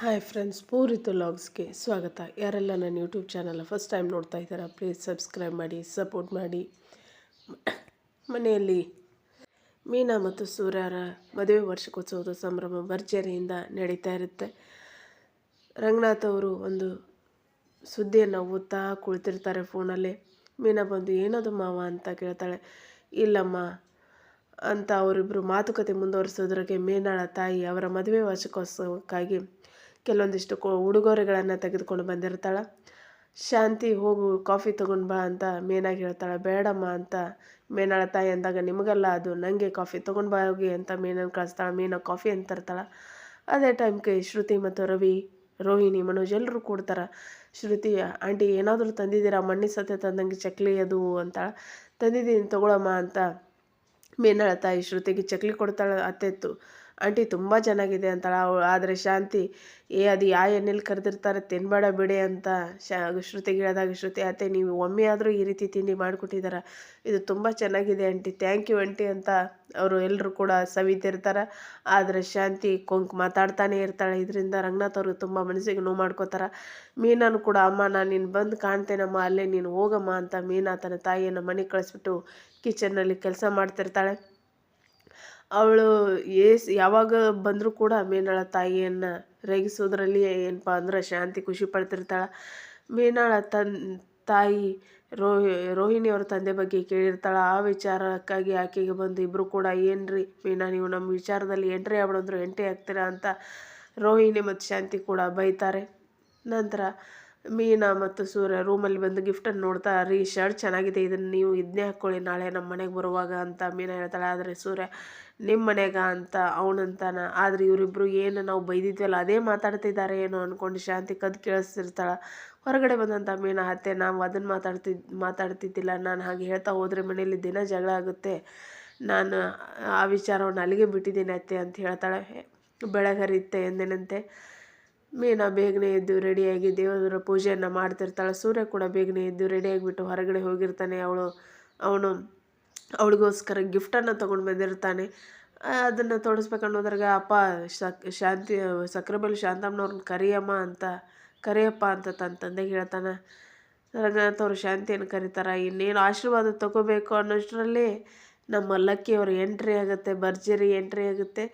Hi friends ಪೂರಿತು ಲಾಗ್ಸ್ಗೆ ಸ್ವಾಗತ. ಯಾರೆಲ್ಲ ನನ್ನ ಯೂಟ್ಯೂಬ್ ಚಾನಲ್ ಫಸ್ಟ್ ಟೈಮ್ ನೋಡ್ತಾ ಇದ್ದೀರಾ ಪ್ಲೀಸ್ ಸಬ್ಸ್ಕ್ರೈಬ್ ಮಾಡಿ ಸಪೋರ್ಟ್ ಮಾಡಿ. ಮನೆಯಲ್ಲಿ ಮೀನಾ ಮತ್ತು ಸೂರ್ಯರ ಮದುವೆ ವಾರ್ಷಿಕೋತ್ಸವದ ಸಂಭ್ರಮ ಭರ್ಜರಿಯಿಂದ ನಡೀತಾ ಇರುತ್ತೆ. ರಂಗನಾಥ್ ಅವರು ಒಂದು ಸುದ್ದಿಯನ್ನು ಓದ್ತಾ ಕುಳಿತಿರ್ತಾರೆ ಫೋನಲ್ಲಿ ಮೀನಾ ಬಂದು, ಏನದು ಮಾವ? ಅಂತ ಕೇಳ್ತಾಳೆ. ಇಲ್ಲಮ್ಮ, ಅಂತ ಅವರಿಬ್ಬರು ಮಾತುಕತೆ ಮುಂದುವರಿಸೋದ್ರಾಗೆ ಮೀನಾಳ ತಾಯಿ ಅವರ ಮದುವೆ ವಾರ್ಷಿಕೋತ್ಸವಕ್ಕಾಗಿ ಕೆಲವೊಂದಿಷ್ಟು ಕೊ ಉಡುಗೊರೆಗಳನ್ನು ತೆಗೆದುಕೊಂಡು ಬಂದಿರ್ತಾಳೆ. ಶಾಂತಿ, ಹೋಗು, ಕಾಫಿ ತಗೊಂಡು ಬಾ ಅಂತ ಮೇನಾಗಿ ಹೇಳ್ತಾಳೆ. ಬೇಡಮ್ಮ ಅಂತ ಮೇನಾಳ ತಾಯಿ ಅಂದಾಗ, ನಿಮಗಲ್ಲ ಅದು ನನಗೆ ಕಾಫಿ ತೊಗೊಂಡು ಬಾ ಹೋಗಿ ಅಂತ ಮೀನನ್ನು ಕಳಿಸ್ತಾಳೆ. ಮೀನ ಕಾಫಿ ಅಂತ ತರ್ತಾಳೆ. ಅದೇ ಟೈಮ್ಗೆ ಶ್ರುತಿ ಮತ್ತು ರವಿ, ರೋಹಿಣಿ, ಮನೋಜ್ ಎಲ್ಲರೂ ಕೊಡ್ತಾರೆ. ಶ್ರುತಿ, ಆಂಟಿ, ಏನಾದರೂ ತಂದಿದ್ದೀರಾ? ಮಣ್ಣಿ ಸತೆ ತಂದಂಗೆ ಚಕ್ಲಿ ಅದು ಅಂತ ತಂದಿದ್ದೀನಿ, ತಗೊಳಮ್ಮ ಅಂತ ಮೇನಾಳ ತಾಯಿ ಶ್ರುತಿಗೆ ಚಕ್ಲಿ ಕೊಡ್ತಾಳೆ. ಅತ್ತೆತ್ತು ಆಂಟಿ ತುಂಬ ಚೆನ್ನಾಗಿದೆ ಅಂತಾಳೆ. ಆದರೆ ಶಾಂತಿ, ಏ ಅದು ಯಾವ ಎಣ್ಣೆಲಿ ಕರೆದಿರ್ತಾರೆ ತಿನ್ಬೇಡ ಬಿಡಿ ಅಂತ ಶಾ ಶ್ರುತಿಗೆ ಹೇಳಿದಾಗ ಶ್ರುತಿ, ಅತ್ತೆ ನೀವು ಒಮ್ಮೆ ಆದರೂ ಈ ರೀತಿ ತಿಂಡಿ ಮಾಡಿಕೊಟ್ಟಿದ್ದಾರೆ ಇದು ತುಂಬ ಚೆನ್ನಾಗಿದೆ ಆಂಟಿ, ಥ್ಯಾಂಕ್ ಯು ಆಂಟಿ ಅಂತ ಅವರು ಎಲ್ಲರೂ ಕೂಡ ಸವಿತಿರ್ತಾರೆ. ಆದರೆ ಶಾಂತಿ ಕೊಂಕ್ ಮಾತಾಡ್ತಾನೆ ಇರ್ತಾಳೆ. ಇದರಿಂದ ರಂಗನಾಥ್ ಅವ್ರಿಗೆ ತುಂಬ ಮನಸ್ಸಿಗೆ ನೋವು ಮಾಡ್ಕೋತಾರೆ. ಮೀನಾನು ಕೂಡ, ಅಮ್ಮ, ನಾನು ನೀನು ಬಂದು ಕಾಣ್ತೇನಮ್ಮ, ಅಲ್ಲೇ ನೀನು ಹೋಗಮ್ಮ ಅಂತ ಮೀನಾ ತನ್ನ ತಾಯಿಯನ್ನು ಮನೆಗೆ ಕಳಿಸ್ಬಿಟ್ಟು ಕಿಚನ್ನಲ್ಲಿ ಕೆಲಸ ಮಾಡ್ತಿರ್ತಾಳೆ. ಅವಳು ಏಸ್ ಯಾವಾಗ ಬಂದರೂ ಕೂಡ ಮೀನಾಳ ತಾಯಿಯನ್ನು ರೇಗಿಸೋದ್ರಲ್ಲಿ ಏನಪ್ಪ ಅಂದ್ರೆ ಶಾಂತಿ, ಖುಷಿ ಪಡ್ತಿರ್ತಾಳೆ. ಮೀನಾಳ ತನ್, ತಾಯಿ ರೋಹಿ ರೋಹಿಣಿ ಅವ್ರ ತಂದೆ ಬಗ್ಗೆ ಕೇಳಿರ್ತಾಳೆ. ಆ ವಿಚಾರಕ್ಕಾಗಿ ಆಕೆಗೆ ಬಂದು ಇಬ್ಬರು ಕೂಡ ಏನು ರೀ ಮೀನಾ, ನೀವು ನಮ್ಮ ವಿಚಾರದಲ್ಲಿ ಎಂಟ್ರಿ ಆಗ್ಬಿಡಂದ್ರು ಎಂಟ್ರಿ ಆಗ್ತೀರಾ? ಅಂತ ರೋಹಿಣಿ ಮತ್ತು ಶಾಂತಿ ಕೂಡ ಬೈತಾರೆ. ನಂತರ ಮೀನಾ ಮತ್ತು ಸೂರ್ಯ ರೂಮಲ್ಲಿ ಬಂದು ಗಿಫ್ಟನ್ನು ನೋಡ್ತಾ, ರೀ ಶರ್ಟ್ ಚೆನ್ನಾಗಿದೆ, ಇದನ್ನು ನೀವು ಇದನ್ನೇ ಹಾಕ್ಕೊಳ್ಳಿ ನಾಳೆ ನಮ್ಮ ಮನೆಗೆ ಬರುವಾಗ, ಅಂತ ಮೀನಾ ಹೇಳ್ತಾಳೆ. ಆದರೆ ಸೂರ್ಯ ನಿಮ್ಮ ಮನೆಗ ಅಂತ ಅವನಂತಾನ ಆದರೆ ಇವರಿಬ್ಬರು ಏನು ನಾವು ಬೈದಿದ್ವಲ್ಲ, ಅದೇ ಮಾತಾಡ್ತಿದ್ದಾರೆ ಏನೋ ಅಂದ್ಕೊಂಡು ಶಾಂತಿ ಕದ್ದು ಕೇಳಿಸ್ತಿರ್ತಾಳೆ. ಹೊರಗಡೆ ಬಂದಂಥ ಮೀನಾ, ಅತ್ತೆ, ನಾವು ಅದನ್ನು ಮಾತಾಡ್ತಿದ್ ಮಾತಾಡ್ತಿದ್ದಿಲ್ಲ. ನಾನು ಹಾಗೆ ಹೇಳ್ತಾ ಹೋದರೆ ಮನೆಯಲ್ಲಿ ದಿನ ಜಗಳ ಆಗುತ್ತೆ. ನಾನು ಆ ವಿಚಾರವನ್ನು ಅಲ್ಲಿಗೆ ಬಿಟ್ಟಿದ್ದೀನಿ, ಅತ್ತೆ, ಅಂತ ಹೇಳ್ತಾಳೆ. ಬೆಳಗರಿತ್ತೆ, ಎಂದಿನಂತೆ. ಮೀನಾ ಬೇಗನೆ ಎದ್ದು ರೆಡಿಯಾಗಿ ದೇವರ ಪೂಜೆಯನ್ನು ಮಾಡ್ತಿರ್ತಾಳೆ. ಸೂರ್ಯ ಕೂಡ ಬೇಗನೆ ಎದ್ದು ರೆಡಿಯಾಗಿಬಿಟ್ಟು ಹೊರಗಡೆ ಹೋಗಿರ್ತಾನೆ. ಅವಳು, ಅವನು ಅವಳಿಗೋಸ್ಕರ ಗಿಫ್ಟನ್ನು ತೊಗೊಂಡು ಬಂದಿರ್ತಾನೆ. ಅದನ್ನು ತೋಡಿಸ್ಬೇಕನ್ನೋದ್ರಾಗ ಅಪ್ಪ ಶಾಂತಿ, ಸಕ್ರೆಬೈಲು ಶಾಂತಮ್ಮನವ್ರನ್ನ ಕರಿಯಮ್ಮ ಅಂತ, ಕರಿಯಪ್ಪ ಅಂತ ತನ್ನ ತಂದೆಗೆ ಹೇಳ್ತಾನೆ. ರಂಗನಾಥ್ ಅವರು ಶಾಂತಿಯನ್ನು ಕರೀತಾರೆ. ಇನ್ನೇನು ಆಶೀರ್ವಾದ ತಗೋಬೇಕು ಅನ್ನೋಷ್ಟರಲ್ಲಿ ನಮ್ಮ ಲಕ್ಕಿಯವರು ಎಂಟ್ರಿ ಆಗುತ್ತೆ, ಭರ್ಜರಿ ಎಂಟ್ರಿ ಆಗುತ್ತೆ.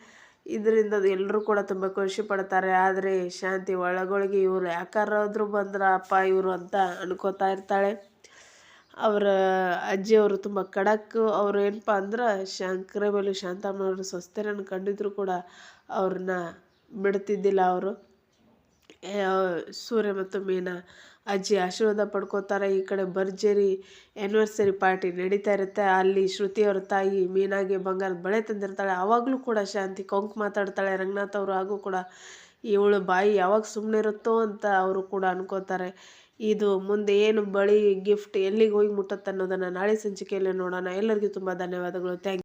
ಇದರಿಂದ ಎಲ್ಲರೂ ಕೂಡ ತುಂಬ ಖುಷಿ ಪಡ್ತಾರೆ. ಆದರೆ ಶಾಂತಿ ಒಳಗೊಳಗೆ ಇವರು ಯಾಕಾರಾದರೂ ಬಂದ್ರ ಅಪ್ಪ, ಇವರು ಅಂತ ಅನ್ಕೋತಾ ಇರ್ತಾಳೆ. ಅವರ ಅಜ್ಜಿಯವರು ತುಂಬ ಖಡಕ್. ಅವ್ರು ಏನಪ್ಪ ಅಂದ್ರೆ ಶಂಕರ ಮೇಲೆ ಶಾಂತಮ್ಮನವರು ಸ್ವಸ್ಥರನ್ನು ಕಂಡಿದ್ರು ಕೂಡ ಅವ್ರನ್ನ ಬಿಡ್ತಿದ್ದಿಲ್ಲ ಅವರು. ಸೂರ್ಯ ಮತ್ತು ಮೀನಾ ಅಜ್ಜಿ ಆಶೀರ್ವಾದ ಪಡ್ಕೋತಾರೆ. ಈ ಕಡೆ ಭರ್ಜರಿ ಆ್ಯನಿವರ್ಸರಿ ಪಾರ್ಟಿ ನಡೀತಾ ಇರುತ್ತೆ. ಅಲ್ಲಿ ಶ್ರುತಿಯವ್ರ ತಾಯಿ ಮೀನಾಗೆ ಬಂಗಾರದ ಬಳೆ ತಂದಿರ್ತಾಳೆ. ಆವಾಗಲೂ ಕೂಡ ಶಾಂತಿ ಕೊಂಕ್ ಮಾತಾಡ್ತಾಳೆ. ರಂಗನಾಥ್ ಅವರು ಹಾಗೂ ಕೂಡ ಇವಳು ಬಾಯಿ ಯಾವಾಗ ಸುಮ್ಮನೆ ಇರುತ್ತೋ ಅಂತ ಅವರು ಕೂಡ ಅನ್ಕೋತಾರೆ. ಇದು ಮುಂದೆ ಏನು ಬಳಿ ಗಿಫ್ಟ್ ಎಲ್ಲಿಗೆ ಹೋಗಿ ಮುಟ್ಟುತ್ತೆ ಅನ್ನೋದನ್ನು ನಾಳೆ ಸಂಚಿಕೆಯಲ್ಲಿ ನೋಡೋಣ. ಎಲ್ಲರಿಗೂ ತುಂಬ ಧನ್ಯವಾದಗಳು. ಥ್ಯಾಂಕ್